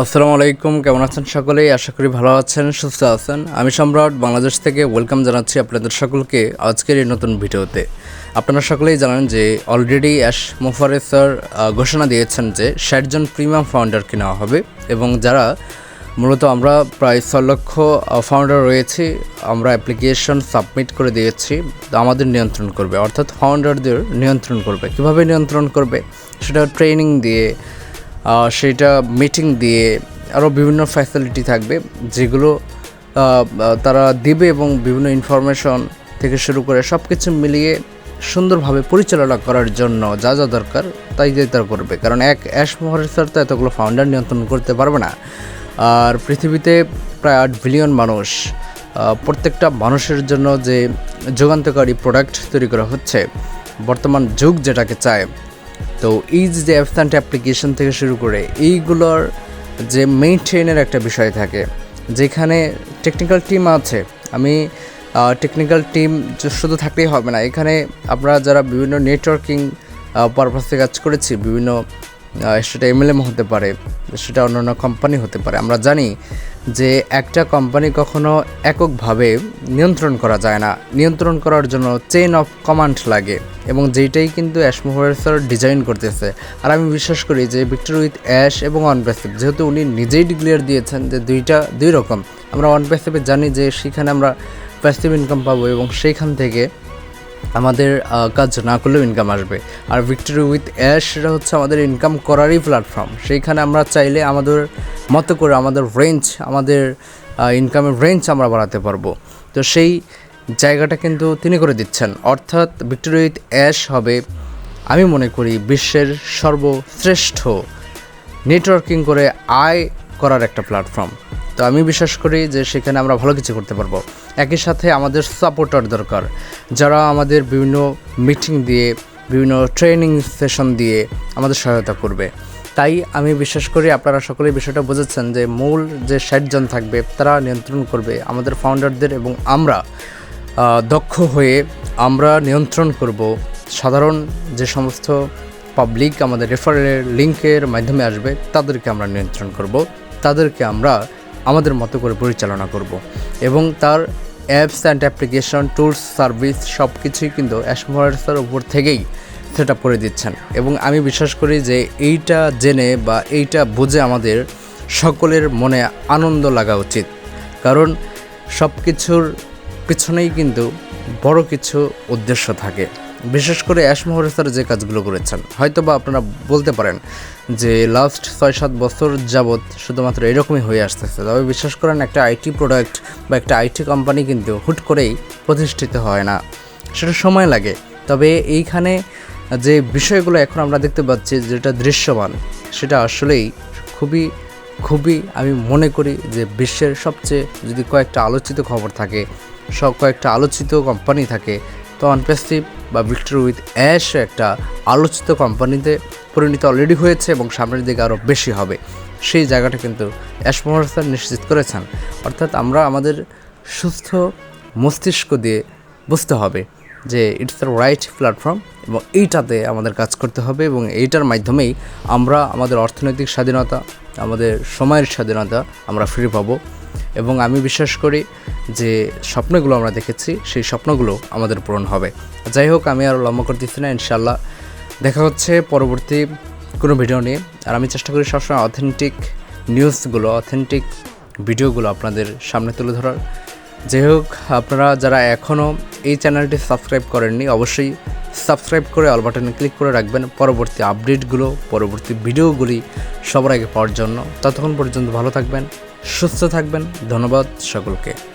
আসসালামু আলাইকুম, কেমন আছেন সকলেই? আশা করি ভালো আছেন, সুস্থ আছেন। আমি সম্রাট বাংলাদেশ থেকে ওয়েলকাম জানাচ্ছি আপনাদের সকলকে আজকের এই নতুন ভিডিওতে। আপনারা সকলেই জানেন যে অলরেডি অ্যাশ মোফারে স্যার ঘোষণা দিয়েছেন যে ষাটজন প্রিমিয়াম ফাউন্ডারকে নেওয়া হবে এবং যারা মূলত আমরা প্রায় ছ লক্ষ ফাউন্ডার রয়েছি, আমরা অ্যাপ্লিকেশন সাবমিট করে দিয়েছি, আমাদের নিয়ন্ত্রণ করবে। অর্থাৎ ফাউন্ডারদের নিয়ন্ত্রণ করবে। কীভাবে নিয়ন্ত্রণ করবে? সেটা ট্রেনিং দিয়ে সেটা মিটিং দিয়ে আরও বিভিন্ন ফ্যাসিলিটি থাকবে, যেগুলো তারা দিবে এবং বিভিন্ন ইনফরমেশন থেকে শুরু করে সব কিছু মিলিয়ে সুন্দরভাবে পরিচালনা করার জন্য যা যা দরকার তাই যে তারা করবে। কারণ এক অ্যাশ মোহরের স্যার তো এতগুলো ফাউন্ডার নিয়ন্ত্রণ করতে পারবে না। আর পৃথিবীতে প্রায় আট বিলিয়ন মানুষ প্রত্যেকটা মানুষের জন্য যে যুগান্তকারী প্রোডাক্ট তৈরি করা হচ্ছে, বর্তমান যুগ যেটাকে চায় তো এই যে অ্যাপস অ্যাপ্লিকেশন থেকে শুরু করে, এইগুলোর যে মেইনটেনের একটা বিষয় থাকে, যেখানে টেকনিক্যাল টিম আছে, আমি টেকনিক্যাল টিম শুধু থাকলেই হবে না, এখানে আমরা যারা বিভিন্ন নেটওয়ার্কিং পারপাসে কাজ করেছি, বিভিন্ন সেটা এমএলএম হতে পারে সেটা অন্যান্য কোম্পানি হতে পারে। আমরা জানি যে একটা কোম্পানি কখনো এককভাবে নিয়ন্ত্রণ করা যায় না। নিয়ন্ত্রণ করার জন্য চেইন অফ কমান্ড লাগে এবং যেইটাই কিন্তু অ্যাশ মোহরের স্যার ডিজাইন করতেছে। আর আমি বিশ্বাস করি যে ভিক্টর উইথ অ্যাশ এবং ওয়ান প্যাসিভ যেহেতু উনি নিজেই ডিক্লেয়ার দিয়েছেন যে দুইটা, দুই রকম। আমরা ওয়ান প্যাসিভে জানি যে সেখানে আমরা প্যাসিভ ইনকাম পাবো এবং সেইখান থেকে আমাদের কাজ না করলেও ইনকাম আসবে। আর ভিক্টোরি উইথ অ্যাশ সেটা হচ্ছে আমাদের ইনকাম করারই প্ল্যাটফর্ম সেইখানে আমরা চাইলে আমাদের মতো করে আমাদের রেঞ্জ আমাদের ইনকামের রেঞ্জ আমরা বাড়াতে পারব। তো সেই জায়গাটা কিন্তু তিনি করে দিচ্ছেন। অর্থাৎ ভিক্টোরি উইথ অ্যাশ হবে, আমি মনে করি, বিশ্বের সর্বশ্রেষ্ঠ নেটওয়ার্কিং করে আয় করার একটা প্ল্যাটফর্ম তো আমি বিশ্বাস করি যে সেখানে আমরা ভালো কিছু করতে পারব। একই সাথে আমাদের সাপোর্টার দরকার, যারা আমাদের বিভিন্ন মিটিং দিয়ে, বিভিন্ন ট্রেনিং সেশন দিয়ে আমাদের সহায়তা করবে। তাই আমি বিশ্বাস করি আপনারা সকলে বিষয়টা বুঝেছেন যে মূল যে ষাটজন থাকবে, তারা নিয়ন্ত্রণ করবে আমাদের ফাউন্ডারদের এবং আমরা দক্ষ হয়ে আমরা নিয়ন্ত্রণ করব। সাধারণ যে সমস্ত পাবলিক আমাদের রেফারেলের লিঙ্কের মাধ্যমে আসবে, তাদেরকে আমরা নিয়ন্ত্রণ করব। তাদেরকে আমরা আমাদের মতো করে পরিচালনা করব। এবং তার apps and application tools service সব কিছুই কিন্তু অ্যাসমোয়ার্সের উপর থেকেই সেট করে দিচ্ছেন। এবং আমি বিশ্বাস করি যে এইটা জেনে বা এইটা বুঝে আমাদের সকলের মনে আনন্দ লাগা উচিত। কারণ সব কিছুর পিছনেই কিন্তু বড় কিছু উদ্দেশ্য থাকে। বিশেষ করে অ্যাশমোহর স্যার যে কাজগুলো করেছেন। হয়তো বা আপনারা বলতে পারেন যে লাস্ট ছয় সাত বছর যাবৎ শুধুমাত্র এরকমই হয়ে আসতেছে। তবে বিশ্বাস করেন একটা আইটি প্রোডাক্ট বা একটা আইটি কোম্পানি কিন্তু হুট করেই প্রতিষ্ঠিত হয় না। সেটা সময় লাগে। তবে এইখানে যে বিষয়গুলো এখন আমরা দেখতে পাচ্ছি যেটা দৃশ্যমান, সেটা আসলেই খুবই খুবই আমি মনে করি যে বিশ্বের সবচেয়ে যদি কয়েকটা আলোচিত খবর থাকে সব কয়েকটা আলোচিত কোম্পানি থাকে, তো অনপেসিভ বা ভিক্টর উইথ অ্যাশ একটা আলোচিত কোম্পানিতে পরিণত অলরেডি হয়েছে এবং সামনের দিকে আরও বেশি হবে। সেই জায়গাটা কিন্তু অ্যাশ মোহর নিশ্চিত করেছেন। অর্থাৎ আমরা আমাদের সুস্থ মস্তিষ্ক দিয়ে বুঝতে হবে যে ইটস দ্য রাইট প্ল্যাটফর্ম এবং এইটাতে আমাদের কাজ করতে হবে এবং এইটার মাধ্যমেই আমরা আমাদের অর্থনৈতিক স্বাধীনতা, আমাদের সময়ের স্বাধীনতা আমরা ফিরে পাবো। এবং আমি বিশ্বাস করি যে স্বপ্নগুলো আমরা দেখেছি, সেই স্বপ্নগুলো আমাদের পূরণ হবে। যাই হোক, আমি আর লম্বা করে দিচ্ছি না ইনশাল্লাহ দেখা হচ্ছে পরবর্তী কোনো ভিডিও নিয়ে। আর আমি চেষ্টা করি সবসময় অথেন্টিক নিউজগুলো অথেন্টিক ভিডিওগুলো আপনাদের সামনে তুলে ধরার। যাই হোক, আপনারা যারা এখনও এই চ্যানেলটি সাবস্ক্রাইব করেননি, অবশ্যই সাবস্ক্রাইব করে অল বাটনে ক্লিক করে রাখবেন। পরবর্তী আপডেটগুলো, পরবর্তী ভিডিওগুলি সবার আগে পাওয়ার জন্য। ততক্ষণ পর্যন্ত ভালো থাকবেন, সুস্থ থাকবেন। ধন্যবাদ সকলকে।